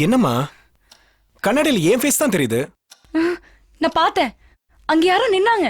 என்னம்மா? கண்ணாடியில் ஏன் ஃபேஸ் தான் தெரியுது. நான் பார்த்தேன். அங்க யாரோ நின்னாங்க.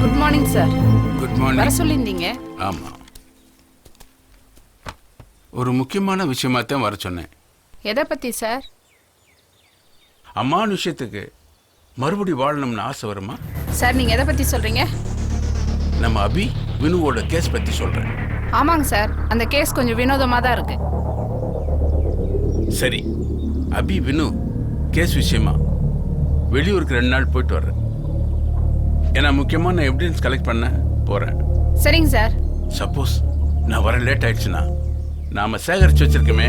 குட் மார்னிங் சார் குட் வர மார்னிங் சொல்லியிருந்தீங்க. ஆமாம் ஒரு முக்கியமான விஷயமா தான் வர சொன்னேன். எதை பத்தி சார் அம்மா விஷயத்துக்கு மறுபடி வாழணும்னு ஆசை வருமா? சார் நீங்க எதை பத்தி சொல்றீங்க? நம்ம அபி வினுவோட கேஸ் பற்றி சொல்கிறேன் ஆமாங்க சார் அந்த கேஸ் கொஞ்சம் வினோதமா தான் இருக்கு. சரி அபி வினு கேஸ் விஷயமா? வெளியூருக்கு ரெண்டு நாள் போயிட்டு வர்றேன். ஏன்னா முக்கியமான எவிடன்ஸ் கலெக்ட் பண்ண போகிறேன் சரிங்க சார். சப்போஸ் நான் வர லேட் ஆயிடுச்சுன்னா நாம் சேகரித்து வச்சிருக்கோமே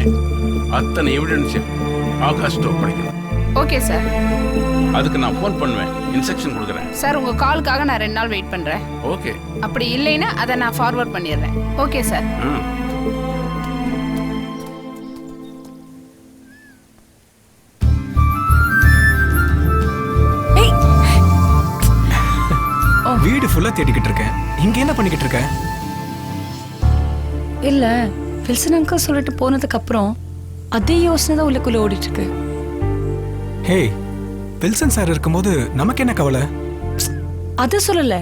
அத்தனை எவிடன்ஸையும் ஆகாஷ்ட ஒப்படைக்கணும் ஓகே சார். அதுக்கு நான் ஃபோன் பண்ணுவேன். இன்ஸ்ட்ரக்ஷன் கொடுக்குறேன். சார் உங்க காலுக்காக நான் ரெண்டு நாள் வெயிட் பண்றேன். ஓகே அப்படி இல்லைன்னா அதை நான் ஃபார்வர்ட் பண்ணிடுறேன். ஓகே சார் ம் வீடு ஃபுல்லா தேடிக்கிட்டு இருக்கேன் இங்க என்ன பண்ணிக்கிட்டு இருக்க? இல்ல வில்சன் அங்கிள் சொல்லிட்டு போனதுக்கு அப்புறம் அதே யோசனை தான் உள்ளுக்குள்ள ஓடிட்டு இருக்கு. ஹே வில்சன் சார் இருக்கும்போது நமக்கு என்ன கவலை? அது சொல்லல.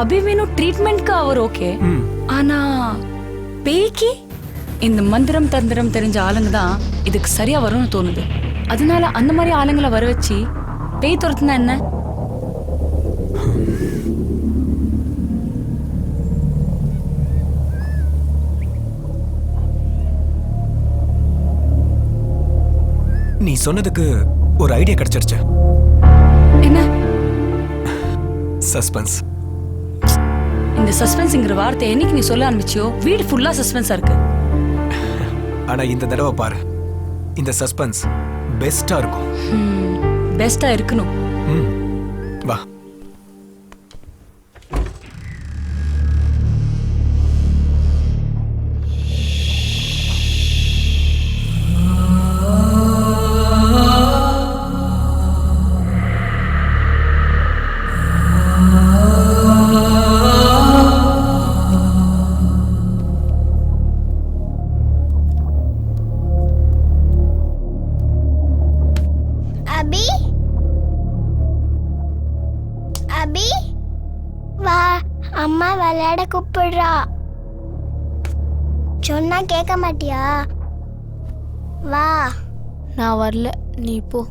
அபிமேனு ட்ரீட்மெண்ட்க்கு அவர் ஓகே ஆனா பேய்க்கு இந்த மந்திரம் தந்திரம் தெரிஞ்ச ஆளுங்க தான் இதுக்கு சரியா வரும்னு தோணுது. அதனால அந்த மாதிரி ஆளுங்களை வர வச்சு பேய் துரத்துனா என்ன? நீ சொன்னதுக்கு ஒரு ஐடியா கிடைச்சிருச்சு. என்ன? சஸ்பென்ஸ் இந்த சஸ்பென்ஸ்ங்கிற வார்த்தை என்னைக்கு நீ சொல்ல ஆரம்பிச்சியோ வீடு ஃபுல்லா சஸ்பென்ஸா இருக்கு. ஆனா இந்த தடவை பாரு. இந்த சஸ்பென்ஸ் பெஸ்டா இருக்கும். பெஸ்டா இருக்கணும். ம் வா. இருக்க மாட்டியா? வா. நான் வரல. நீ போ.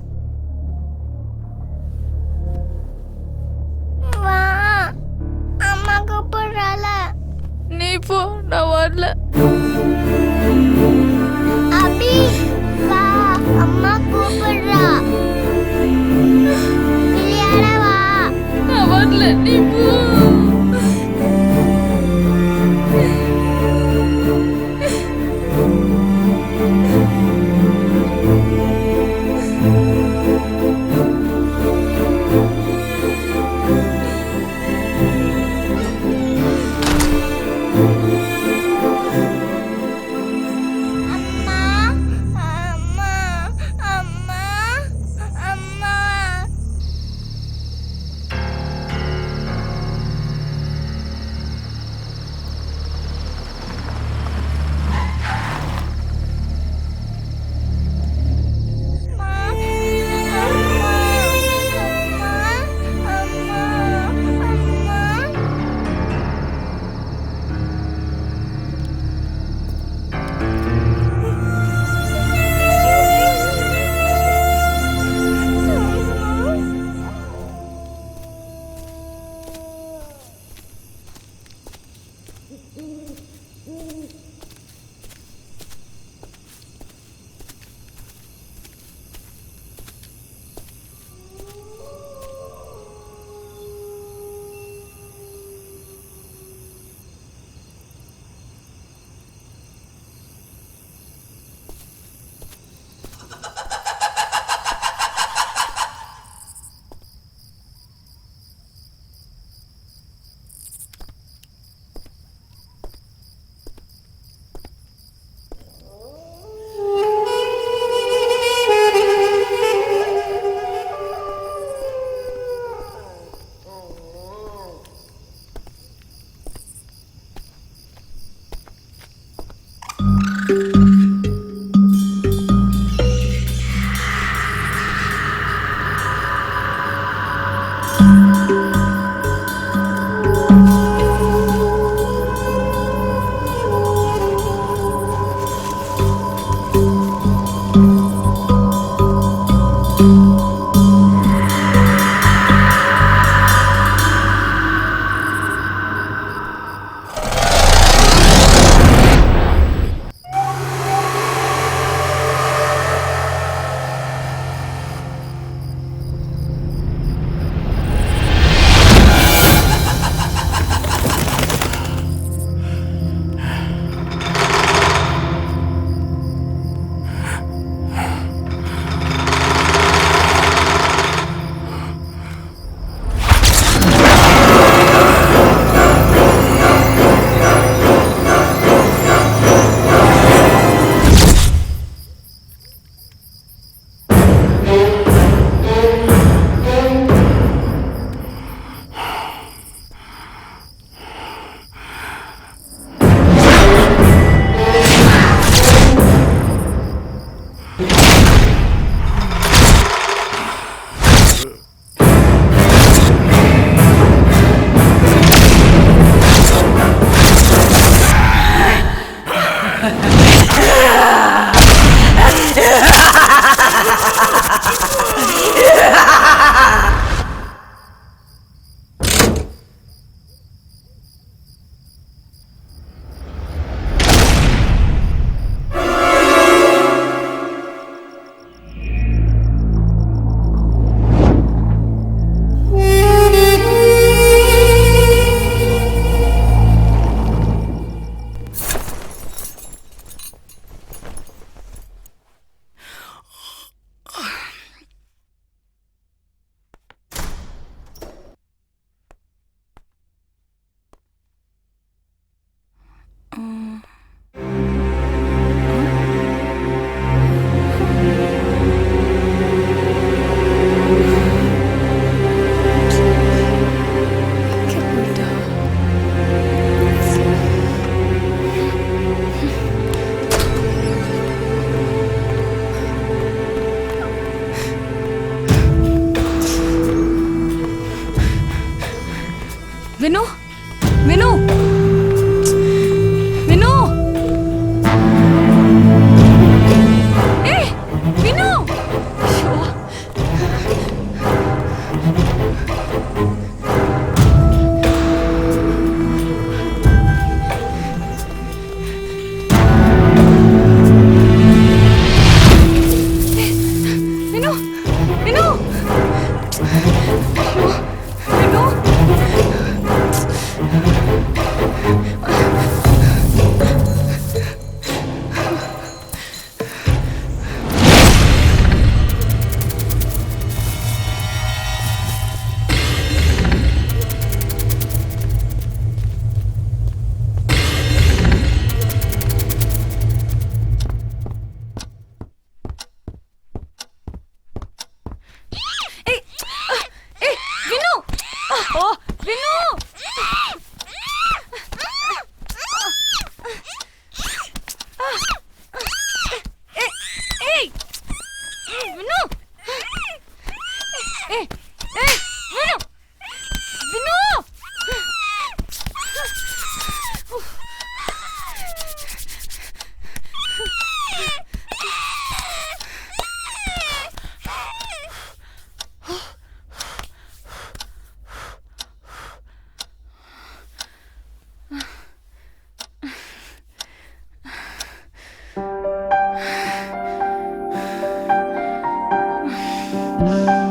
Bye.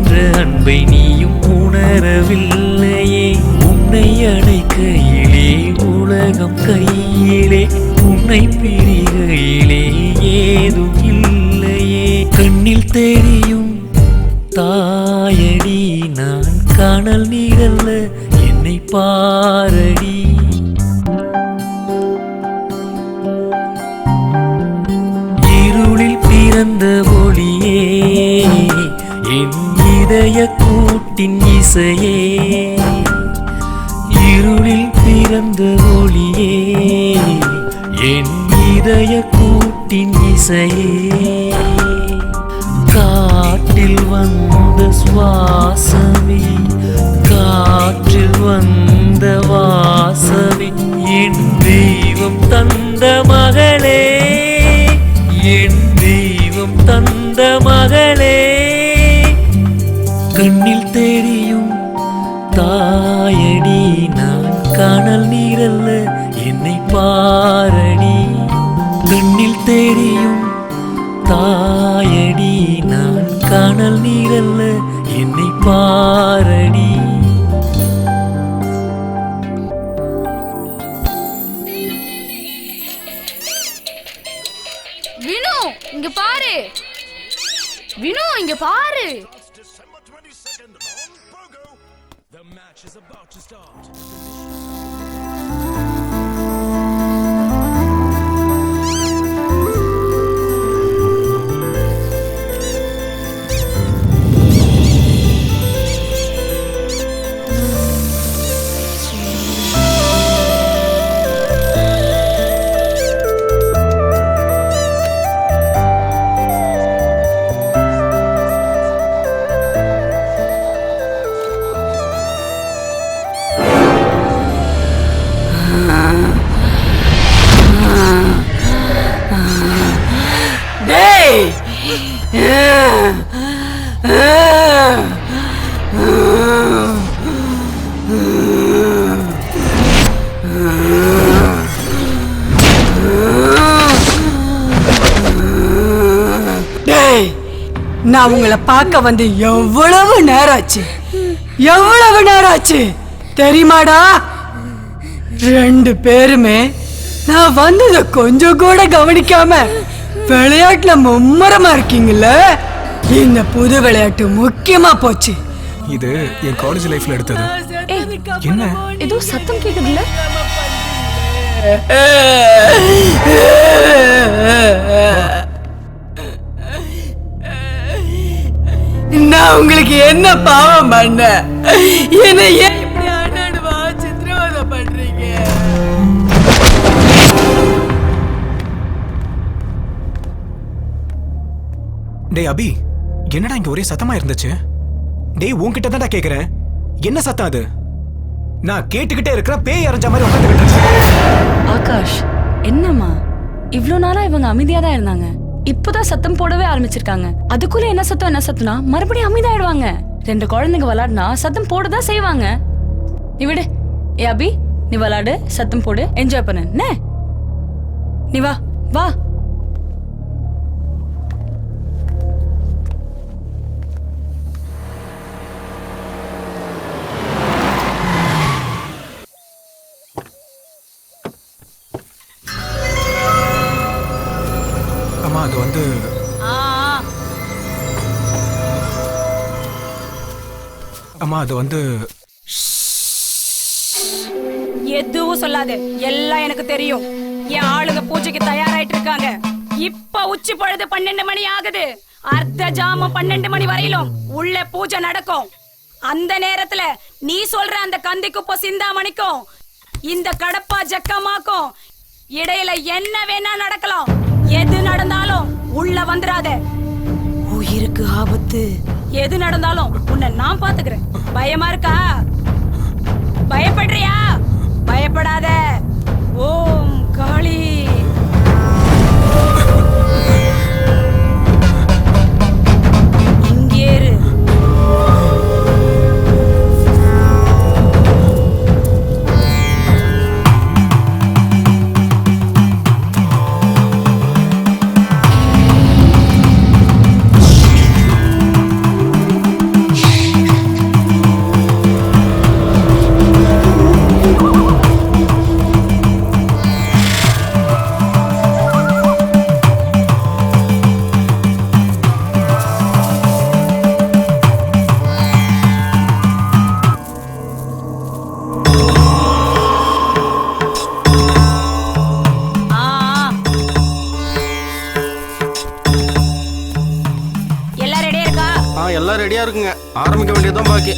என்ற அன்பை நீயும் உணரவில்லையே. உன்னை அடைக்கையிலே உலகம் கையிலே உன்னை பிரிகையிலே ஏதும் இல்லையே. கண்ணில் தெரியும் தாயடி நான் காணல் நீரல்ல என்னை பா டேய் நான் உங்களை பார்க்க வந்து எவ்வளவு நேரம் ஆச்சு எவ்வளவு நேரம் ஆச்சு தெரியுமாடா ரெண்டு பேருமே நான் வந்ததை கொஞ்சம் கூட கவனிக்காம விளையாட்டுல மும்மரமா இருக்கீங்கல்ல இந்த புது விளையாட்டு முக்கியமா போச்சு இது என் காலேஜ் லைஃப்ல எடுத்தது என்ன ஏதோ சத்தம் கேக்குதுல்ல நான் உங்களுக்கு என்ன பாவம் பண்ண? என்ன ஏன் இப்படி அண்ணாடுவா? சித்திரவதை பண்றீங்க. டேய் அபி என்னடா இங்க ஒரே சத்தமா இருந்துச்சு? டேய் உன்கிட்ட தான்டா கேக்குறேன். என்ன சத்தம் அது? நான் கேட்டுக்கிட்டே இருக்கிற பேய் அரைஞ்ச மாதிரி உட்காந்துக்கிட்டு. ஆகாஷ் என்னம்மா? இவ்ளோ நாளா இவங்க அமைதியா தான் இருந்தாங்க. இப்போதான் சத்தம் போடவே ஆரம்பிச்சிருக்காங்க. அதுக்குள்ள என்ன சத்தம் என்ன சத்தம்னா மறுபடியும் அமைதாயிடுவாங்க ரெண்டு குழந்தைங்க விளாடுனா சத்தம் போடதான் செய்வாங்க. நீ விடு. ஏ அபி நீ விளாடு சத்தம் போடு என்ஜாய் பண்ணு. என்ன நீ வா வா. அம்மா அது வந்து அம்மா அது வந்து எதுவும் சொல்லாது. எல்லாம் எனக்கு தெரியும். என் ஆளுங்க பூஜைக்கு தயாராயிட்டு இருக்காங்க இப்ப உச்சி பொழுது பன்னெண்டு மணி ஆகுது. அர்த்த ஜாமம் பன்னெண்டு மணி வரையிலும் உள்ள பூஜை நடக்கும். அந்த நேரத்துல நீ சொல்ற அந்த கந்தி குப்பை சிந்தாமணிக்கும் இந்த கடப்பா ஜக்கமாக்கும் இடையில என்ன வேணா நடக்கலாம். எது நடந்தாலும் உள்ள வந்துடாத உயிருக்கு ஆபத்து. எது நடந்தாலும் உன்னை நான் பாத்துக்கிறேன். பயமா இருக்கா? பயப்படுறியா? பயப்படாத. ஓம் காளி. ஆ எல்லாம் ரெடியாக இருக்குங்க. ஆரம்பிக்க வேண்டியதுதான் பாக்கி.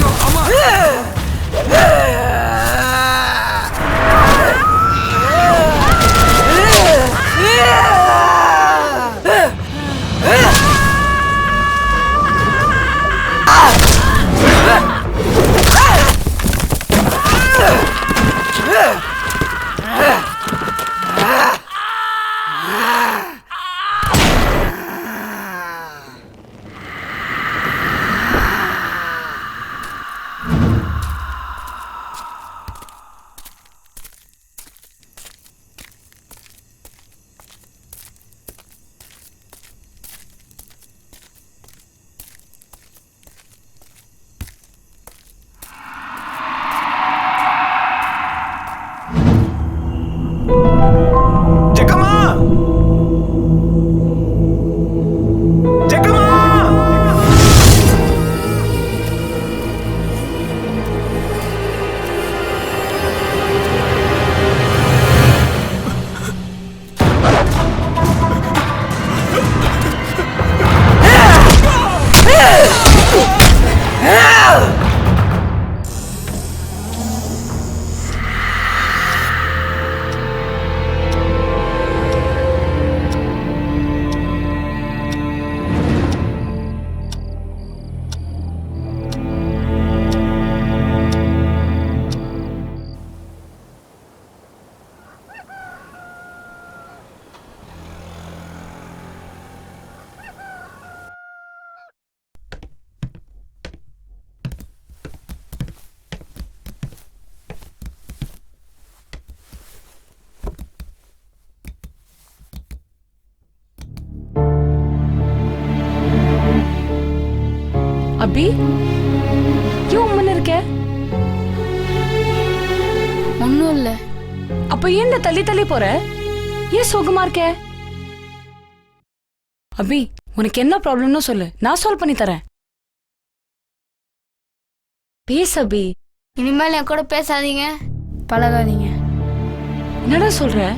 ஜக்கம்மா அபி ஏன் உம்மன் இருக்க? ஒன்றும் இல்லை. அப்ப ஏன் இந்த தள்ளி தள்ளி போற? ஏன் சோகமா இருக்க? அபி உனக்கு என்ன ப்ராப்ளம்னு சொல்லு. நான் சால்வ் பண்ணி தரேன். பேசு அபி. இனிமேல் என் கூட பேசாதீங்க. பழகாதீங்க. என்னடா சொல்ற?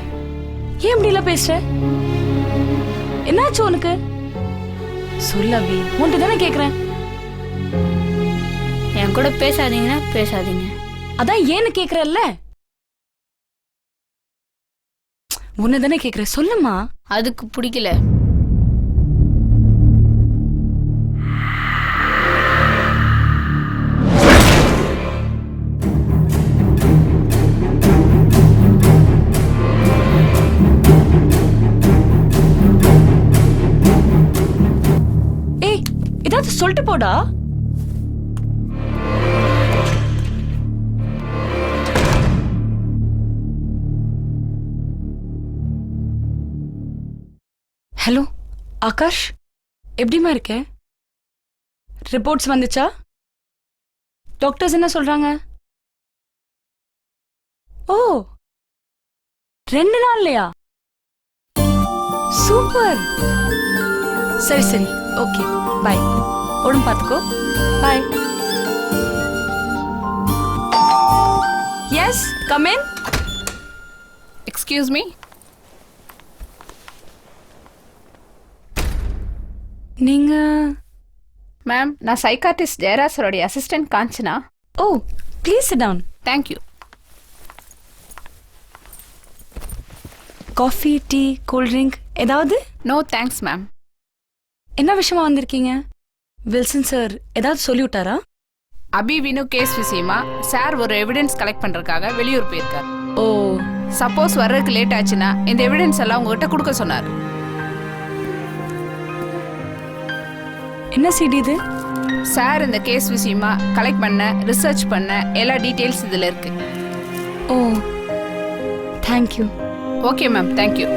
ஏன் இப்படி எல்லாம் பேசுற? என்னாச்சு உனக்கு? சொல்லு அபி. உன்கிட்ட தானே கேக்குறேன். என் கூட பேசாதீங்கன்னா பேசாதீங்க. அதான் ஏன்னு கேக்குறல்ல? உன்னை தானே கேக்குற சொல்லுமா? அதுக்கு பிடிக்கல. ஏய் ஏதாவது சொல்லிட்டு போடா. ஹலோ ஆகாஷ்? எப்படிம்மா இருக்க? ரிப்போர்ட்ஸ் வந்துச்சா? டாக்டர்ஸ் என்ன சொல்றாங்க? ஓ ரெண்டு நாள்லையா சூப்பர். சரி சரி ஓகே பை. உடம்பு பார்த்துக்கோ. Bye. Yes come in excuse me நீங்க? மேம் நான் psychiatrist ஜெயராசரோடைய assistant Kanchana. Oh please down thank you coffee tea cool drink ஏதாவது? நோ தேங்க்ஸ் மேம் என்ன விஷயமா வந்திருக்கீங்க? வில்சன் சார் ஏதாவது சொல்லி விட்டாரா அபி வினு கேஸ் விஷயமா? சார் ஒரு எவிடன்ஸ் கலெக்ட் பண்றதுக்காக வெளியூர் போயிருக்கார். ஓ. சப்போஸ் வர்றதுக்கு லேட் ஆச்சுன்னா இந்த எவிடன்ஸ் எல்லாம் உங்ககிட்ட கொடுக்க சொன்னார். என்ன சிடி இது? சார் இந்த கேஸ் விஷயமா கலெக்ட் பண்ண ரிசர்ச் பண்ண எல்லா டீட்டெயில்ஸ் இதுல இருக்கு. ஓ thank you okay ma'am thank you